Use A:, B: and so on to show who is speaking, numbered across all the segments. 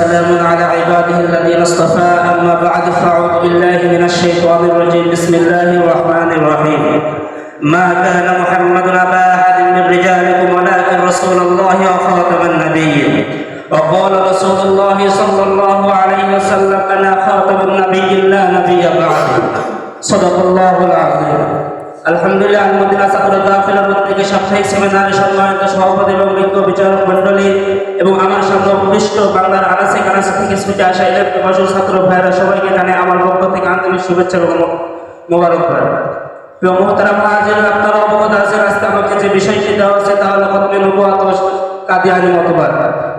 A: وسلام على عباده الذين اصطفى. أما بعد فأعوذ بالله من الشيطان الرجيم. بسم الله الرحمن الرحيم. ما كان محمد أبا أحد من رجالكم ولكن رسول الله وخاتم النبيين وقال رسول الله صلى الله عليه وسلم أنا خاتم النبي لا نبي بعد صدق الله العظيم. আলহামদুলিল্লাহ আলমদিনা সাদর গাফিলা থেকে সাপ্তাহিক সেমিনারে সম্মানিত সভাপতি এবং বিজ্ঞ বিচারক মণ্ডলী এবং আমার সামনে উপবিষ্ট বাংলার আনাসে কানাসে থেকে ছুটে আসা ইলেক প্রবাসী ছাত্র ভাইরা সবাইকে জানে আমার পক্ষ থেকে আন্তরিক শুভেচ্ছা এবং মোবারক প্রিয় মোহতারা মহাজির আপনারা অবগত আছেন, আজকে আমাকে যে বিষয়টি দেওয়া হচ্ছে তা হলো খতমে নবুয়াত কাদিয়ানি মতবাদ।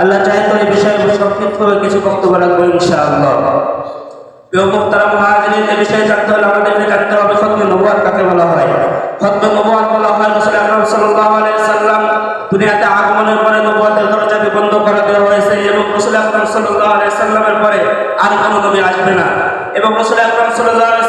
A: আল্লাহ চাই তো এই বিষয়ে সংক্ষিপ্তভাবে কিছু বক্তব্য রাখব ইনশাআল্লাহ। প্রিয় মুক্তারা মহাজিনের এই বিষয়ে জানতে হলে আমাদেরকে জানতে হবে খতমে নবুয়াত কাকে বলা হয় খতমে নবুয়াত বলা হয় রাসূল আকরাম সাল্লাল্লাহু আলাইহি সাল্লাম দুনিয়াতে আগমনের পরে নবুয়াতের দরজাকে বন্ধ করে দেওয়া হয়েছে এবং রাসূল আকরাম সাল্লাল্লাহু আলাইহি সাল্লামের পরে আর কোনো নবী আসবে না এবং রাসূল আকরাম সাল্লাল্লাহু আলাইহি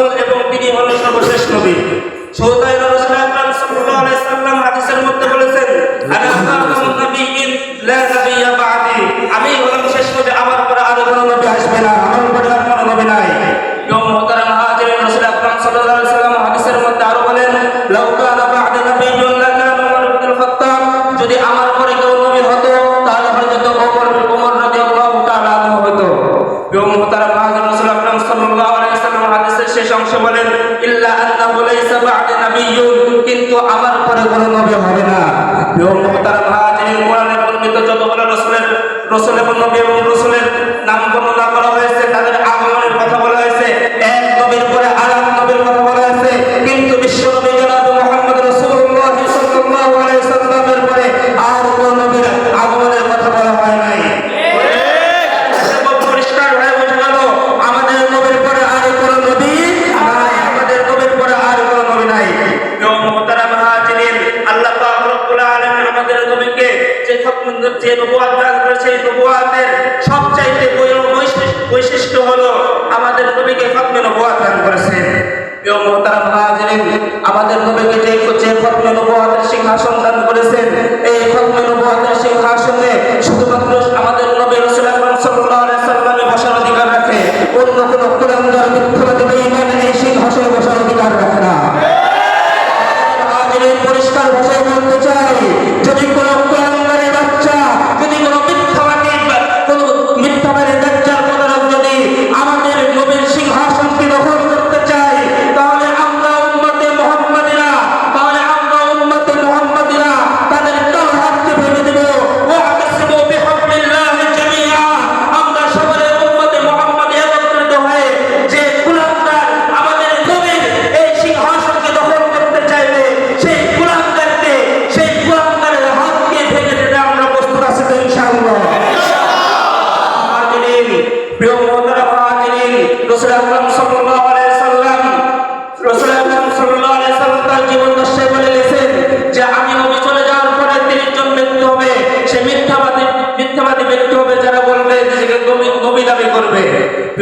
A: রাসূল এবং তিনি হলেন সর্বশেষ নবী। সৌদাই কিন্তু আমার পরে কোনো নবী হবে না। ইমাম ভাজ এই কোরআনে বর্ণিত যতগুলো রসুলের রসুল এবং নবী এবং রসুলের নাম বর্ণনা করা হয়েছে আমাদের নবীকে যে যে নবুয়াতের সিংহাসন দান করেছেন, এই খতমে নবুয়াতের সিংহাসনে শুধুমাত্র আমাদের নবী রাসূল আকরাম সাল্লাল্লাহু আলাইহি সাল্লামে বসার অধিকার রাখে, অন্য কোনো কুলাঙ্গার মিথ্যাবাদী বেঈমান এই সিংহাসনে বসার অধিকার রাখে না। পরিষ্কার ভাষায় বলতে চাই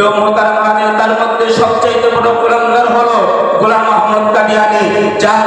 A: প্রিয় তার মধ্যে সবচেয়ে বড় গোলামগার হলো গোলাম আহমদ কাদিয়ানি যার